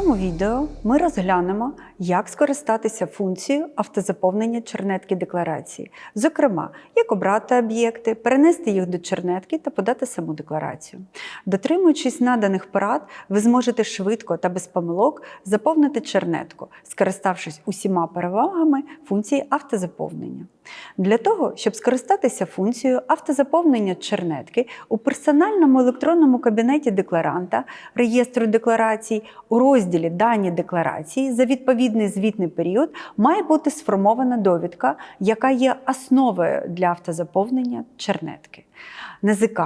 цьому відео ми розглянемо, як скористатися функцією автозаповнення чернетки декларації. Зокрема, як обрати об'єкти, перенести їх до чернетки та подати саму декларацію. Дотримуючись наданих порад, ви зможете швидко та без помилок заповнити чернетку, скориставшись усіма перевагами функції автозаповнення. Для того, щоб скористатися функцією автозаповнення чернетки у персональному електронному кабінеті декларанта реєстру декларацій у розділі Дані декларації за відповідний звітний період має бути сформована довідка, яка є основою для автозаповнення чернетки. НЗК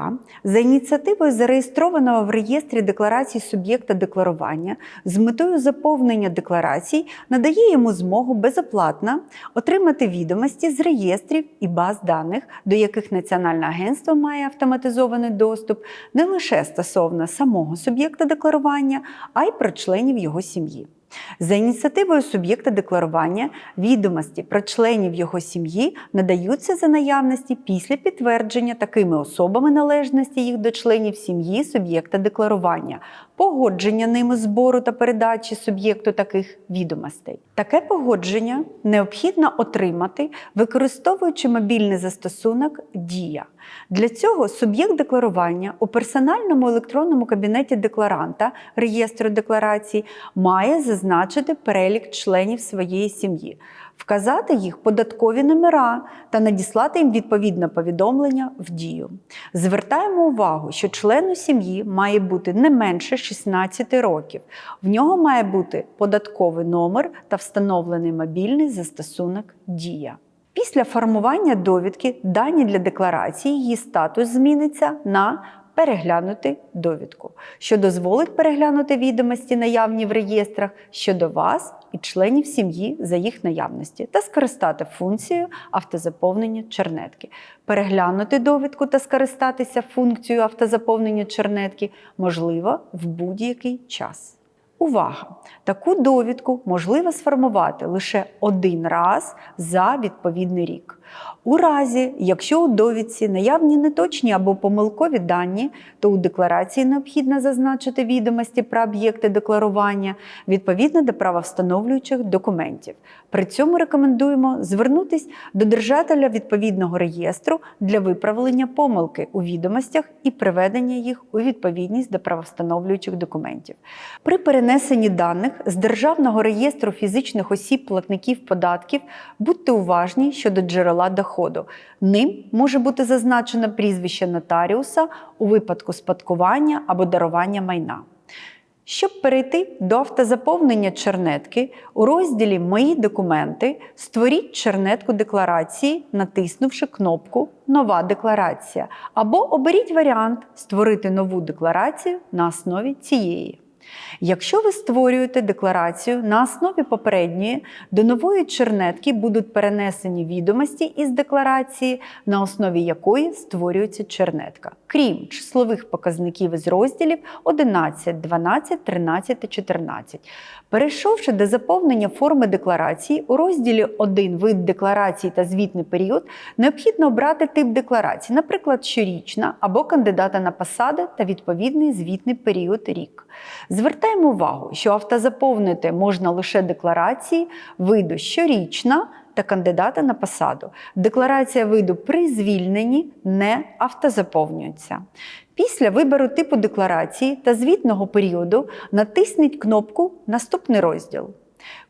за ініціативою зареєстрованого в реєстрі декларацій суб'єкта декларування з метою заповнення декларацій надає йому змогу безоплатно отримати відомості з реєстрів і баз даних, до яких Національне агентство має автоматизований доступ не лише стосовно самого суб'єкта декларування, а й про членів його сім'ї. За ініціативою суб'єкта декларування відомості про членів його сім'ї надаються за наявності після підтвердження такими особами належності їх до членів сім'ї суб'єкта декларування, погодження ними збору та передачі суб'єкту таких відомостей. Таке погодження необхідно отримати, використовуючи мобільний застосунок Дія. Для цього суб'єкт декларування у персональному електронному кабінеті декларанта реєстру декларацій має зазначити перелік членів своєї сім'ї, вказати їх податкові номера та надіслати їм відповідне повідомлення в дію. Звертаємо увагу, що члену сім'ї має бути не менше 16 років. В нього має бути податковий номер та встановлений мобільний застосунок Дія. Після формування довідки дані для декларації її статус зміниться на переглянути довідку, що дозволить переглянути відомості наявні в реєстрах щодо вас і членів сім'ї за їх наявності та скористати функцією автозаповнення чернетки. Переглянути довідку та скористатися функцією автозаповнення чернетки можливо в будь-який час. Увага! Таку довідку можливо сформувати лише один раз за відповідний рік. У разі, якщо у довідці наявні неточні або помилкові дані, то у декларації необхідно зазначити відомості про об'єкти декларування відповідно до правовстановлюючих документів. При цьому рекомендуємо звернутися до держателя відповідного реєстру для виправлення помилки у відомостях і приведення їх у відповідність до правовстановлюючих документів. При перенесенні даних з Державного реєстру фізичних осіб платників податків будьте уважні щодо джерела доходу. Ним може бути зазначено прізвище нотаріуса у випадку спадкування або дарування майна. Щоб перейти до автозаповнення чернетки, у розділі Мої документи створіть чернетку декларації, натиснувши кнопку Нова декларація або оберіть варіант Створити нову декларацію на основі цієї. Якщо ви створюєте декларацію на основі попередньої, до нової чернетки будуть перенесені відомості із декларації, на основі якої створюється чернетка, крім числових показників із розділів 11, 12, 13 та 14. Перейшовши до заповнення форми декларації, у розділі 1 вид декларації та звітний період необхідно обрати тип декларації, наприклад, щорічна або кандидата на посади та відповідний звітний період рік. Звертаємо увагу, що автозаповнити можна лише декларації виду щорічна та кандидата на посаду. Декларація виду при звільненні не автозаповнюється. Після вибору типу декларації та звітного періоду натисніть кнопку Наступний розділ.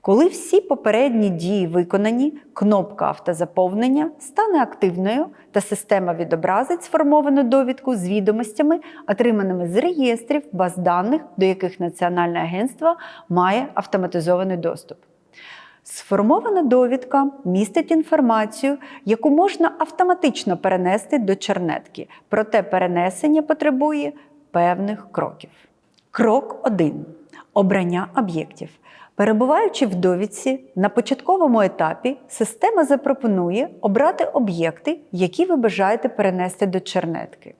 Коли всі попередні дії виконані, кнопка автозаповнення стане активною та система відобразить сформовану довідку з відомостями, отриманими з реєстрів баз даних, до яких Національне агентство має автоматизований доступ. Сформована довідка містить інформацію, яку можна автоматично перенести до чернетки, проте перенесення потребує певних кроків. Крок 1. Обрання об'єктів. Перебуваючи в довідці, на початковому етапі система запропонує обрати об'єкти, які ви бажаєте перенести до чернетки.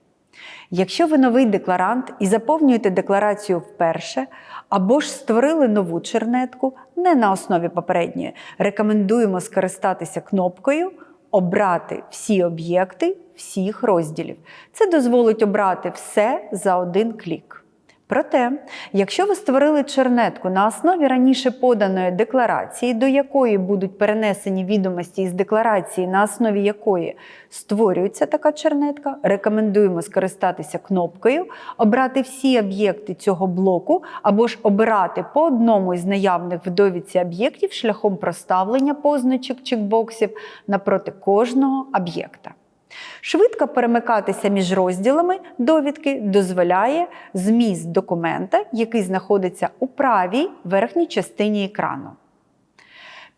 Якщо ви новий декларант і заповнюєте декларацію вперше, або ж створили нову чернетку не на основі попередньої, рекомендуємо скористатися кнопкою Обрати всі об'єкти всіх розділів. Це дозволить обрати все за один клік. Проте, якщо ви створили чернетку на основі раніше поданої декларації, до якої будуть перенесені відомості із декларації, на основі якої створюється така чернетка, рекомендуємо скористатися кнопкою, обрати всі об'єкти цього блоку або ж обирати по одному із наявних в довідці об'єктів шляхом проставлення позначок чекбоксів напроти кожного об'єкта. Швидко перемикатися між розділами довідки дозволяє зміст документа, який знаходиться у правій верхній частині екрану.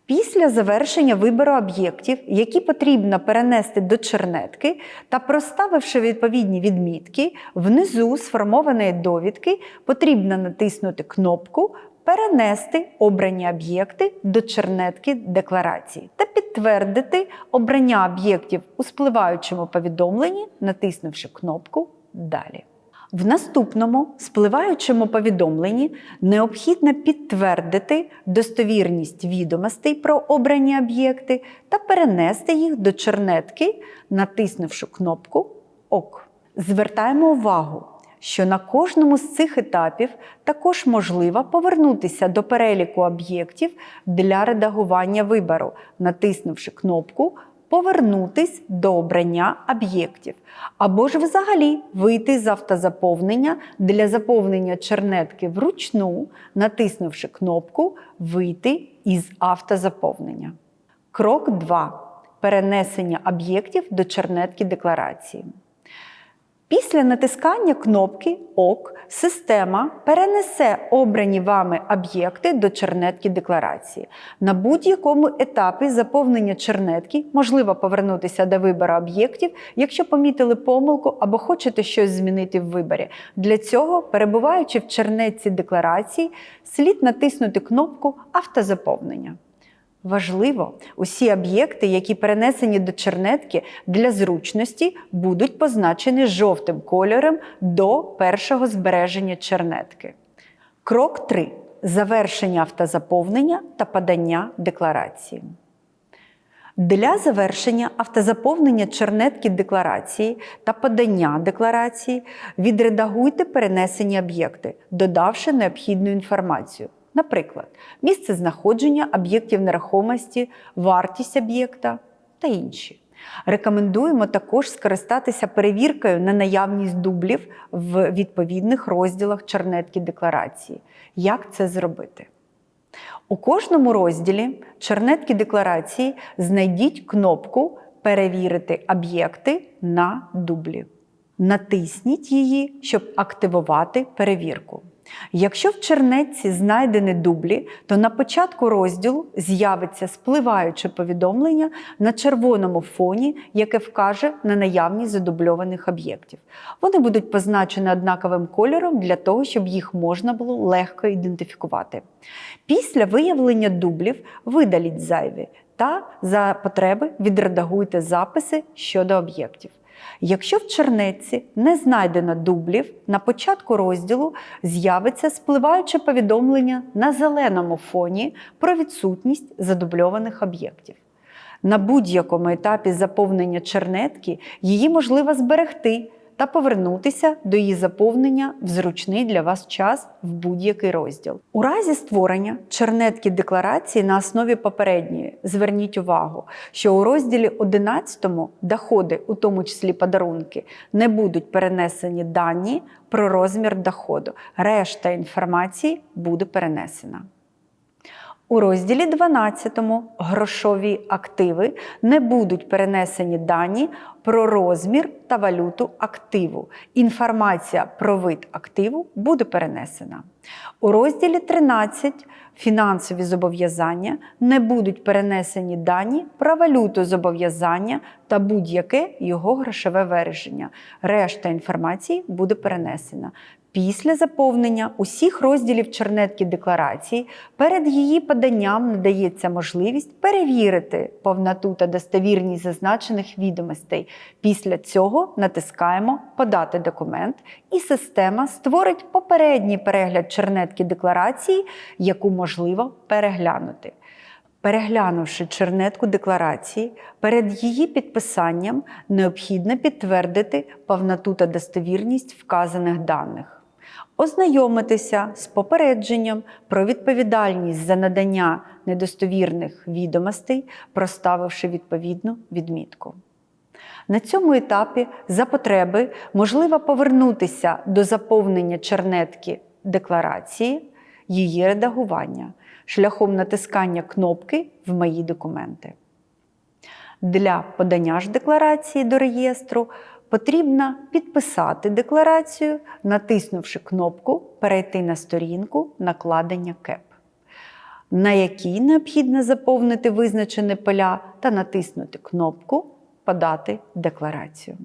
Після завершення вибору об'єктів, які потрібно перенести до чернетки, та проставивши відповідні відмітки, внизу сформованої довідки потрібно натиснути кнопку Перенести обрані об'єкти до чернетки декларації та підтвердити обрання об'єктів у спливаючому повідомленні, натиснувши кнопку Далі. В наступному спливаючому повідомленні необхідно підтвердити достовірність відомостей про обрані об'єкти та перенести їх до чернетки, натиснувши кнопку ОК. Звертаємо увагу, що на кожному з цих етапів також можливо повернутися до переліку об'єктів для редагування вибору, натиснувши кнопку Повернутись до обрання об'єктів, або ж взагалі вийти з автозаповнення для заповнення чернетки вручну, натиснувши кнопку Вийти із автозаповнення. Крок 2. Перенесення об'єктів до чернетки декларації. Після натискання кнопки ОК система перенесе обрані вами об'єкти до чернетки декларації. На будь-якому етапі заповнення чернетки можливо повернутися до вибору об'єктів, якщо помітили помилку або хочете щось змінити в виборі. Для цього, перебуваючи в чернетці декларації, слід натиснути кнопку Автозаповнення. Важливо, усі об'єкти, які перенесені до чернетки для зручності, будуть позначені жовтим кольором до першого збереження чернетки. Крок 3. Завершення автозаповнення та подання декларації. Для завершення автозаповнення чернетки декларації та подання декларації відредагуйте перенесені об'єкти, додавши необхідну інформацію. Наприклад, місце знаходження об'єктів нерухомості, вартість об'єкта та інші. Рекомендуємо також скористатися перевіркою на наявність дублів в відповідних розділах чернетки декларації. Як це зробити? У кожному розділі чернетки декларації знайдіть кнопку Перевірити об'єкти на дублі. Натисніть її, щоб активувати перевірку. Якщо в чернетці знайдені дублі, то на початку розділу з'явиться спливаюче повідомлення на червоному фоні, яке вкаже на наявність задубльованих об'єктів. Вони будуть позначені однаковим кольором для того, щоб їх можна було легко ідентифікувати. Після виявлення дублів видаліть зайві та за потреби відредагуйте записи щодо об'єктів. Якщо в чернетці не знайдено дублів, на початку розділу з'явиться спливаюче повідомлення на зеленому фоні про відсутність задубльованих об'єктів. На будь-якому етапі заповнення чернетки її можливо зберегти та повернутися до її заповнення в зручний для вас час в будь-який розділ. У разі створення чернетки декларації на основі попередньої зверніть увагу, що у розділі 11 доходи, у тому числі подарунки, не будуть перенесені дані про розмір доходу. Решта інформації буде перенесена. У розділі 12 грошові активи не будуть перенесені дані про розмір та валюту активу. Інформація про вид активу буде перенесена. У розділі 13 фінансові зобов'язання не будуть перенесені дані про валюту зобов'язання та будь-яке його грошове вираження. Решта інформації буде перенесена. Після заповнення усіх розділів чернетки декларації перед її поданням надається можливість перевірити повноту та достовірність зазначених відомостей. Після цього натискаємо Подати документ, і система створить попередній перегляд чернетки декларації, яку можливо переглянути. Переглянувши чернетку декларації, перед її підписанням необхідно підтвердити повноту та достовірність вказаних даних. ознайомитися з попередженням про відповідальність за надання недостовірних відомостей, проставивши відповідну відмітку. На цьому етапі за потреби можливо повернутися до заповнення чернетки декларації, її редагування шляхом натискання кнопки в Мої документи. Для подання ж декларації до реєстру потрібно підписати декларацію, натиснувши кнопку Перейти на сторінку накладення КЕП, на якій необхідно заповнити визначені поля та натиснути кнопку Подати декларацію.